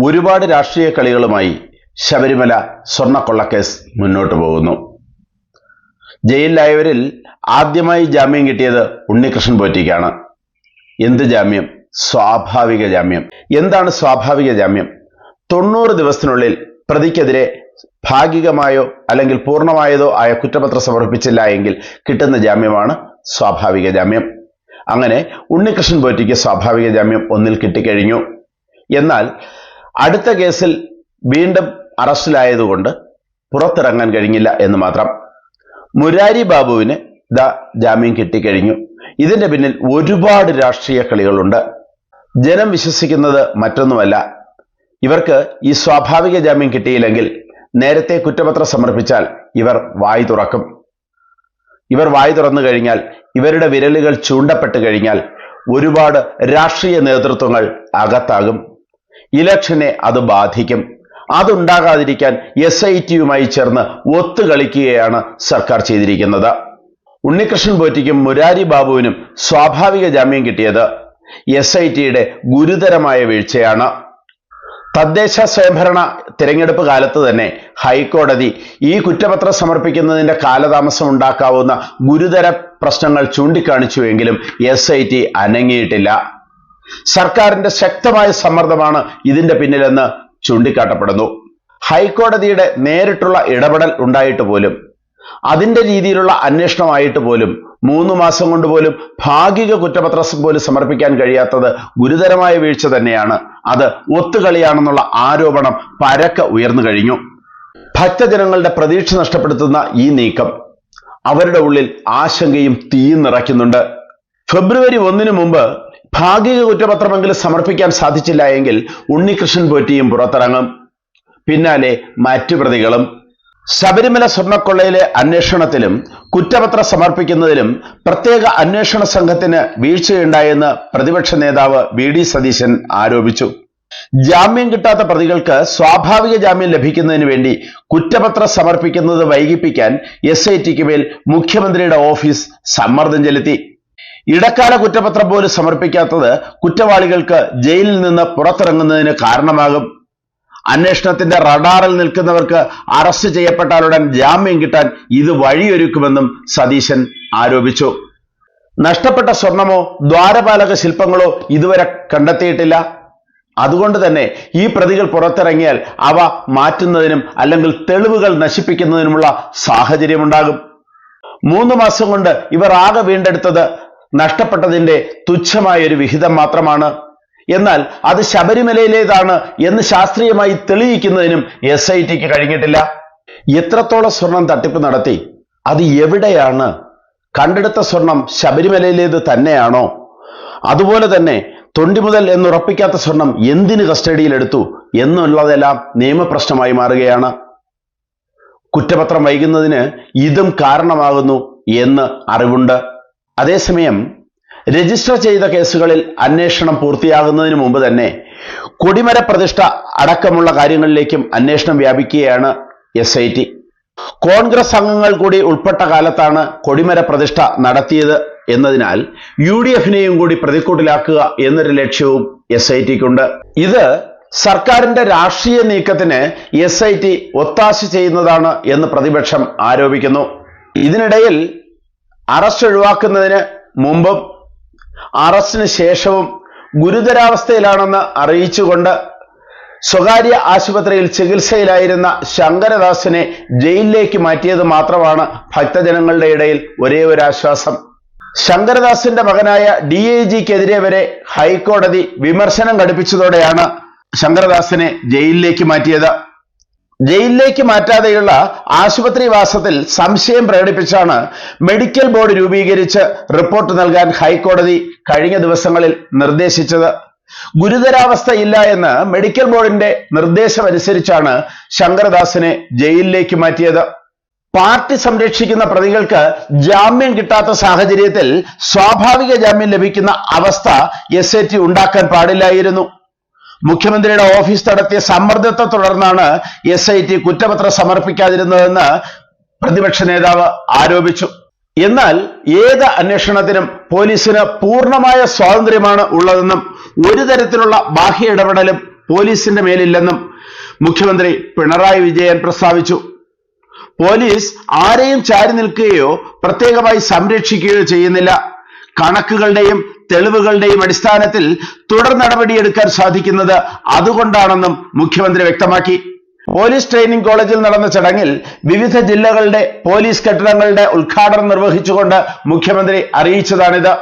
ഒരുപാട് രാഷ്ട്രീയ കളികളുമായി ശബരിമല സ്വർണക്കൊള്ളക്കേസ് മുന്നോട്ട് പോകുന്നു. ജയിലിലായവരിൽ ആദ്യമായി ജാമ്യം കിട്ടിയത് ഉണ്ണികൃഷ്ണൻ പോറ്റിക്കാണ്. എന്ത് ജാമ്യം? സ്വാഭാവിക ജാമ്യം. എന്താണ് സ്വാഭാവിക ജാമ്യം? തൊണ്ണൂറ് ദിവസത്തിനുള്ളിൽ പ്രതിക്കെതിരെ ഭാഗികമായോ അല്ലെങ്കിൽ പൂർണമായതോ ആയ കുറ്റപത്രം സമർപ്പിച്ചില്ല എങ്കിൽ കിട്ടുന്ന ജാമ്യമാണ് സ്വാഭാവിക ജാമ്യം. അങ്ങനെ ഉണ്ണികൃഷ്ണൻ പോറ്റിക്ക് സ്വാഭാവിക ജാമ്യം ഒന്നിൽ കിട്ടിക്കഴിഞ്ഞു. എന്നാൽ അടുത്ത കേസിൽ വീണ്ടും അറസ്റ്റിലായതുകൊണ്ട് പുറത്തിറങ്ങാൻ കഴിഞ്ഞില്ല എന്ന് മാത്രം. മുരാരി ബാബുവിന് ദ ജാമ്യം കിട്ടിക്കഴിഞ്ഞു. ഇതിന്റെ പിന്നിൽ ഒരുപാട് രാഷ്ട്രീയ കളികളുണ്ട്. ജനം വിശ്വസിക്കുന്നത് മറ്റൊന്നുമല്ല. ഇവർക്ക് ഈ സ്വാഭാവിക ജാമ്യം കിട്ടിയില്ലെങ്കിൽ നേരത്തെ കുറ്റപത്രം സമർപ്പിച്ചാൽ ഇവർ വായി തുറക്കും. ഇവർ വായി തുറന്നു കഴിഞ്ഞാൽ ഇവരുടെ വിരലുകൾ ചൂണ്ടപ്പെട്ട് കഴിഞ്ഞാൽ ഒരുപാട് രാഷ്ട്രീയ നേതൃത്വങ്ങൾ അകത്താകും. ഇലക്ഷനെ അത് ബാധിക്കും. അതുണ്ടാകാതിരിക്കാൻ എസ് ഐ ടിയുമായി ചേർന്ന് ഒത്തുകളിക്കുകയാണ് സർക്കാർ ചെയ്തിരിക്കുന്നത്. ഉണ്ണികൃഷ്ണൻ പോറ്റിക്കും മുരാരി ബാബുവിനും സ്വാഭാവിക ജാമ്യം കിട്ടിയത് എസ് ഐ ടിയുടെ ഗുരുതരമായ വീഴ്ചയാണ്. തദ്ദേശ സ്വയംഭരണ തിരഞ്ഞെടുപ്പ് കാലത്ത് തന്നെ ഹൈക്കോടതി ഈ കുറ്റപത്രം സമർപ്പിക്കുന്നതിന്റെ കാലതാമസം ഉണ്ടാക്കാവുന്ന ഗുരുതര പ്രശ്നങ്ങൾ ചൂണ്ടിക്കാണിച്ചുവെങ്കിലും എസ് ഐ ടി അനങ്ങിയിട്ടില്ല. സർക്കാരിന്റെ ശക്തമായ സമ്മർദ്ദമാണ് ഇതിന്റെ പിന്നിലെന്ന് ചൂണ്ടിക്കാട്ടപ്പെടുന്നു. ഹൈക്കോടതിയുടെ നേരിട്ടുള്ള ഇടപെടൽ ഉണ്ടായിട്ട് പോലും അതിന്റെ രീതിയിലുള്ള അന്വേഷണമായിട്ട് പോലും മൂന്ന് മാസം കൊണ്ട് പോലും ഭാഗിക കുറ്റപത്രം പോലും സമർപ്പിക്കാൻ കഴിയാത്തത് ഗുരുതരമായ വീഴ്ച തന്നെയാണ്. അത് ഒത്തുകളിയാണെന്നുള്ള ആരോപണം പരക്കെ ഉയർന്നു കഴിഞ്ഞു. ഭക്തജനങ്ങളുടെ പ്രതീക്ഷ നഷ്ടപ്പെടുത്തുന്ന ഈ നീക്കം അവരുടെ ഉള്ളിൽ ആശങ്കയും തീ നിറയ്ക്കുന്നുണ്ട്. ഫെബ്രുവരി ഒന്നിന് മുമ്പ് ഭാഗിക കുറ്റപത്രമെങ്കിലും സമർപ്പിക്കാൻ സാധിച്ചില്ല എങ്കിൽ ഉണ്ണികൃഷ്ണൻ പോറ്റിയും പുറത്തിറങ്ങും. പിന്നാലെ മറ്റു പ്രതികളും. ശബരിമല സ്വർണക്കൊള്ളയിലെ അന്വേഷണത്തിലും കുറ്റപത്രം സമർപ്പിക്കുന്നതിലും പ്രത്യേക അന്വേഷണ സംഘത്തിന് വീഴ്ചയുണ്ടായെന്ന് പ്രതിപക്ഷ നേതാവ് വി ഡി സതീശൻ ആരോപിച്ചു. ജാമ്യം കിട്ടാത്ത പ്രതികൾക്ക് സ്വാഭാവിക ജാമ്യം ലഭിക്കുന്നതിന് വേണ്ടി കുറ്റപത്രം സമർപ്പിക്കുന്നത് വൈകിപ്പിക്കാൻ എസ് ഐ ടിക്ക് മേൽ മുഖ്യമന്ത്രിയുടെ ഓഫീസ് സമ്മർദ്ദം ചെലുത്തി. ഇടക്കാല കുറ്റപത്രം പോലും സമർപ്പിക്കാത്തത് കുറ്റവാളികൾക്ക് ജയിലിൽ നിന്ന് പുറത്തിറങ്ങുന്നതിന് കാരണമാകും. അന്വേഷണത്തിന്റെ റഡാറിൽ നിൽക്കുന്നവർക്ക് അറസ്റ്റ് ചെയ്യപ്പെട്ടാലുടൻ ജാമ്യം കിട്ടാൻ ഇത് വഴിയൊരുക്കുമെന്നും സതീശൻ ആരോപിച്ചു. നഷ്ടപ്പെട്ട സ്വർണമോ ദ്വാരപാലക ശില്പങ്ങളോ ഇതുവരെ കണ്ടെത്തിയിട്ടില്ല. അതുകൊണ്ട് തന്നെ ഈ പ്രതികൾ പുറത്തിറങ്ങിയാൽ അവ മാറ്റുന്നതിനും അല്ലെങ്കിൽ തെളിവുകൾ നശിപ്പിക്കുന്നതിനുമുള്ള സാഹചര്യമുണ്ടാകും. മൂന്ന് മാസം കൊണ്ട് ഇവർ ആകെ വീണ്ടെടുത്തത് നഷ്ടപ്പെട്ടതിന്റെ തുച്ഛമായ ഒരു വിഹിതം മാത്രമാണ്. എന്നാൽ അത് ശബരിമലയിലേതാണ് എന്ന് ശാസ്ത്രീയമായി തെളിയിക്കുന്നതിനും എസ് ഐ ടിക്ക് കഴിഞ്ഞിട്ടില്ല. എത്രത്തോളം സ്വർണം തട്ടിപ്പ് നടത്തി? അത് എവിടെയാണ്? കണ്ടെടുത്ത സ്വർണം ശബരിമലയിലേത് തന്നെയാണോ? അതുപോലെ തന്നെ തൊണ്ടി മുതൽ എന്നുറപ്പിക്കാത്ത സ്വർണം എന്തിന് കസ്റ്റഡിയിലെടുത്തു എന്നുള്ളതെല്ലാം നിയമപ്രശ്നമായി മാറുകയാണ്. കുറ്റപത്രം വൈകുന്നതിന് ഇതും കാരണമാകുന്നു എന്ന് അറിവുണ്ട്. അതേസമയം രജിസ്റ്റർ ചെയ്ത കേസുകളിൽ അന്വേഷണം പൂർത്തിയാകുന്നതിന് മുമ്പ് തന്നെ കൊടിമര പ്രതിഷ്ഠ അടക്കമുള്ള കാര്യങ്ങളിലേക്കും അന്വേഷണം വ്യാപിക്കുകയാണ് എസ് ഐ ടി കോൺഗ്രസ് അംഗങ്ങൾ കൂടി ഉൾപ്പെട്ട കാലത്താണ് കൊടിമര പ്രതിഷ്ഠ നടത്തിയത് എന്നതിനാൽ യു ഡി എഫിനെയും കൂടി പ്രതിക്കൂട്ടിലാക്കുക എന്നൊരു ലക്ഷ്യവും എസ് ഐ ടിക്കുണ്ട് ഇത് സർക്കാരിന്റെ രാഷ്ട്രീയ നീക്കത്തിന് എസ് ഐ ടി ഒത്താശ ചെയ്യുന്നതാണ് എന്ന് പ്രതിപക്ഷം ആരോപിക്കുന്നു. ഇതിനിടയിൽ അറസ്റ്റ് ഒഴിവാക്കുന്നതിന് മുമ്പും അറസ്റ്റിന് ശേഷവും ഗുരുതരാവസ്ഥയിലാണെന്ന് അറിയിച്ചുകൊണ്ട് സ്വകാര്യ ആശുപത്രിയിൽ ചികിത്സയിലായിരുന്ന ശങ്കരദാസിനെ ജയിലിലേക്ക് മാറ്റിയത് മാത്രമാണ് ഭക്തജനങ്ങളുടെ ഇടയിൽ ഒരേ ഒരു ആശ്വാസം. ശങ്കരദാസിന്റെ മകനായ ഡി ഐ ജിക്കെതിരെ വരെ ഹൈക്കോടതി വിമർശനം ഘടിപ്പിച്ചതോടെയാണ് ശങ്കരദാസിനെ ജയിലിലേക്ക് മാറ്റിയത്. ജയിലിലേക്ക് മാറ്റാതെയുള്ള ആശുപത്രി വാസത്തിൽ സംശയം പ്രകടിപ്പിച്ചാണ് മെഡിക്കൽ ബോർഡ് രൂപീകരിച്ച് റിപ്പോർട്ട് നൽകാൻ ഹൈക്കോടതി കഴിഞ്ഞ ദിവസങ്ങളിൽ നിർദ്ദേശിച്ചത്. ഗുരുതരാവസ്ഥയില്ല എന്ന് മെഡിക്കൽ ബോർഡിന്റെ നിർദ്ദേശമനുസരിച്ചാണ് ശങ്കരദാസിനെ ജയിലിലേക്ക് മാറ്റിയത്. പാർട്ടി സംരക്ഷിക്കുന്ന പ്രതികൾക്ക് ജാമ്യം കിട്ടാത്ത സാഹചര്യത്തിൽ സ്വാഭാവിക ജാമ്യം ലഭിക്കുന്ന അവസ്ഥ എസ് ഉണ്ടാക്കാൻ പാടില്ലായിരുന്നു. മുഖ്യമന്ത്രിയുടെ ഓഫീസ് നടത്തിയ സമ്മർദ്ദത്തെ തുടർന്നാണ് എസ് ഐ ടി കുറ്റപത്രം സമർപ്പിക്കാതിരുന്നതെന്ന് പ്രതിപക്ഷ നേതാവ് ആരോപിച്ചു. എന്നാൽ ഏത് അന്വേഷണത്തിനും പോലീസിന് പൂർണമായ സ്വാതന്ത്ര്യമാണ് ഉള്ളതെന്നും ഒരു തരത്തിലുള്ള ബാഹ്യ ഇടപെടലും പോലീസിന്റെ മേലില്ലെന്നും മുഖ്യമന്ത്രി പിണറായി വിജയൻ പ്രസ്താവിച്ചു. പോലീസ് ആരെയും ചാരി നിൽക്കുകയോ പ്രത്യേകമായി സംരക്ഷിക്കുകയോ ചെയ്യുന്നില്ല. കണക്കുകളുടെയും തെളിവുകളുടെയും അടിസ്ഥാനത്തിൽ തുടർ നടപടിയെടുക്കാൻ സാധിക്കുന്നത് അതുകൊണ്ടാണെന്നും മുഖ്യമന്ത്രി വ്യക്തമാക്കി. പോലീസ് ട്രെയിനിംഗ് കോളേജിൽ നടന്ന ചടങ്ങിൽ വിവിധ ജില്ലകളുടെ പോലീസ് കെട്ടിടങ്ങളുടെ ഉദ്ഘാടനം നിർവഹിച്ചുകൊണ്ട് മുഖ്യമന്ത്രി അറിയിച്ചതാണിത്.